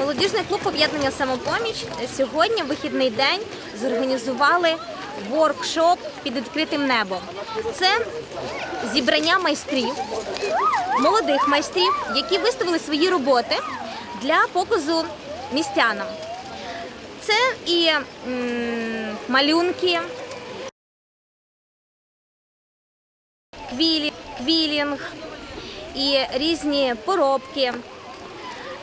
Молодіжний клуб об'єднання самопоміч сьогодні, вихідний день, зорганізували воркшоп під відкритим небом. Це зібрання майстрів, молодих майстрів, які виставили свої роботи для показу містянам. Це і м, малюнки, квілі, квілінг і різні поробки.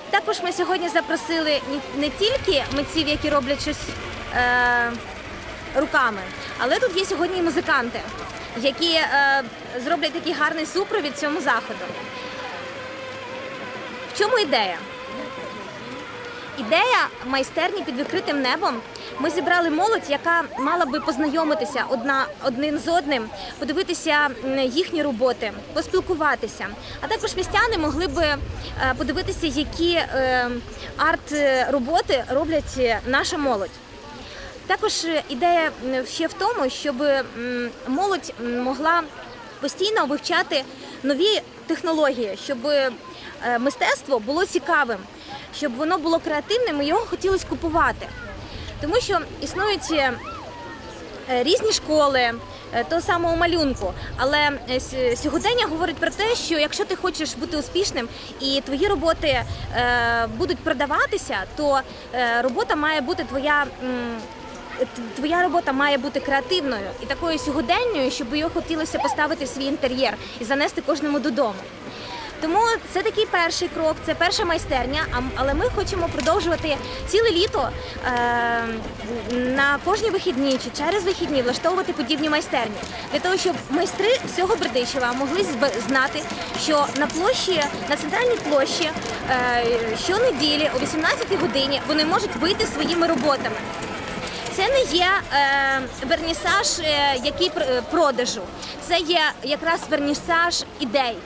Також ми сьогодні запросили не тільки митців, які роблять щось е, руками, але тут є сьогодні і музиканти, які е, зроблять такий гарний супровід цьому заходу. В чому ідея? Ідея майстерні під відкритим небом. Ми зібрали молодь, яка мала би познайомитися одна один з одним, подивитися їхні роботи, поспілкуватися. А також містяни могли би е, подивитися, які е, арт-роботи роблять е, наша молодь. Також ідея ще в тому, щоб молодь могла постійно вивчати нові технології, щоб мистецтво було цікавим, щоб воно було креативним і його хотілося купувати. Тому що існують е, різні школи е, того самого малюнку. Але е, сьогодення говорить про те, що якщо ти хочеш бути успішним і твої роботи будуть продаватися, то робота має бути твоя. Твоя робота має бути креативною і такою сьогоденною, щоб його хотілося поставити в свій інтер'єр і занести кожному додому. Тому це такий перший крок, це перша майстерня. Але ми хочемо продовжувати ціле літо е, на кожні вихідні чи через вихідні влаштовувати подібні майстерні для того, щоб майстри всього Бердичева могли знати, що на площі, на центральній площі е, щонеділі о 18 годині вони можуть вийти своїми роботами. Це не є е, вернісаж, е, який пр- продажу. Це є якраз вернісаж ідей,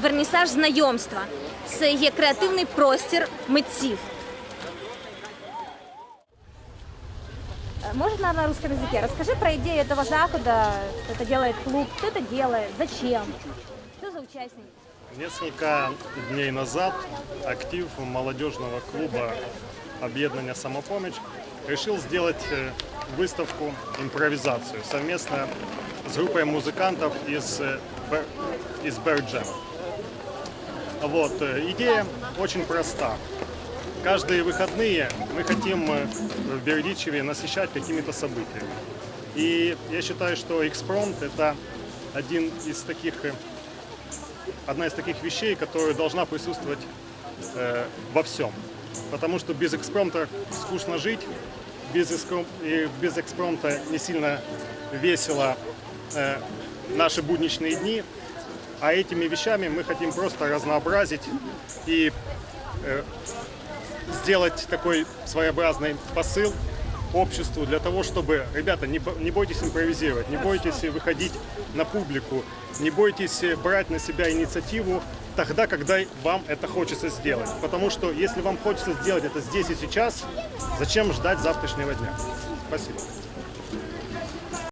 вернісаж знайомства. Це є креативний простір митців. Может, на русском языке? Расскажи про идею этого захода, что это делает клуб, кто это делает, зачем, что за участники? Несколько дней назад актив молодежного клуба объединения «Самопомощь» решил сделать э, выставку импровизацию совместно с группой музыкантов из, э, Бер- из Берджем. Вот, э, идея очень проста. Каждые выходные мы хотим э, в Бердичеве насыщать какими-то событиями. И я считаю, что экспромт это один из таких э, одна из таких вещей, которая должна присутствовать э, во всем. Потому что без экспромта скучно жить, без, экспром- и без экспромта не сильно весело э, наши будничные дни. А этими вещами мы хотим просто разнообразить и э, сделать такой своеобразный посыл обществу для того, чтобы, ребята, не, не бойтесь импровизировать, не бойтесь выходить на публику, не бойтесь брать на себя инициативу тогда, когда вам это хочется сделать. Потому что если вам хочется сделать это здесь и сейчас, зачем ждать завтрашнего дня? Спасибо.